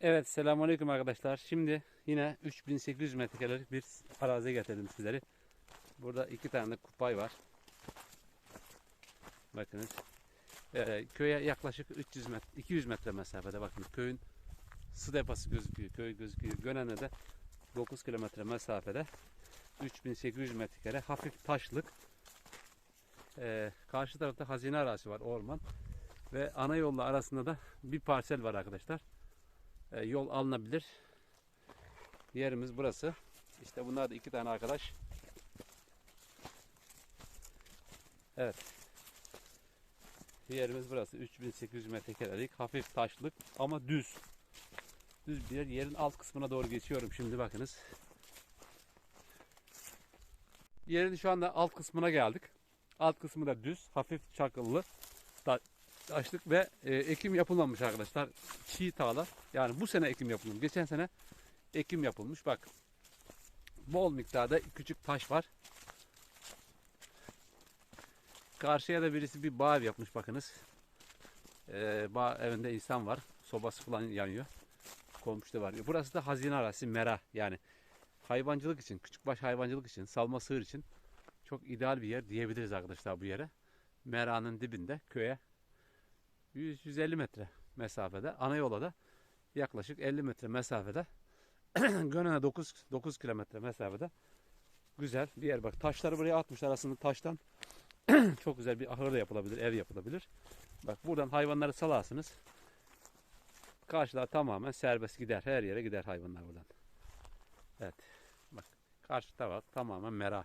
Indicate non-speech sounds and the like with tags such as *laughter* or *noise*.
Evet selamünaleyküm arkadaşlar. Şimdi yine 3800 metrekarelik bir arazi getirdim sizleri. Burada iki tane de kupay var. Bakınız. Ee, köye yaklaşık 300 metre, 200 metre mesafede bakın köyün su deposu gözüküyor. Köy gözüküyor. Gönen'e de 9 kilometre mesafede 3800 metrekare hafif taşlık. Ee, karşı tarafta hazine arazisi var orman. Ve ana yolla arasında da bir parsel var arkadaşlar e, yol alınabilir. Yerimiz burası. İşte bunlar da iki tane arkadaş. Evet. Yerimiz burası. 3800 metrekarelik hafif taşlık ama düz. Düz bir yer. Yerin alt kısmına doğru geçiyorum şimdi bakınız. Yerin şu anda alt kısmına geldik. Alt kısmı da düz, hafif çakıllı. Taşlık ve e, ekim yapılmamış arkadaşlar. Çiğ tağla. Yani bu sene ekim yapılmış. Geçen sene ekim yapılmış. Bak. Bol miktarda küçük taş var. Karşıya da birisi bir bağ yapmış bakınız. Ee, bağ evinde insan var. Sobası falan yanıyor. Komşu da var. Burası da hazine arazisi mera. Yani hayvancılık için, küçükbaş hayvancılık için, salma sığır için çok ideal bir yer diyebiliriz arkadaşlar bu yere. Mera'nın dibinde köye 100-150 metre mesafede. Ana yola da yaklaşık 50 metre mesafede. *clears throat* Gönen'e 9, 9 kilometre mesafede. Güzel bir yer bak. Taşları buraya atmışlar aslında taştan. *clears throat* çok güzel bir ahır da yapılabilir, ev yapılabilir. Bak buradan hayvanları salarsınız. Karşılar tamamen serbest gider. Her yere gider hayvanlar buradan. Evet. Bak karşı taraf tamamen mera.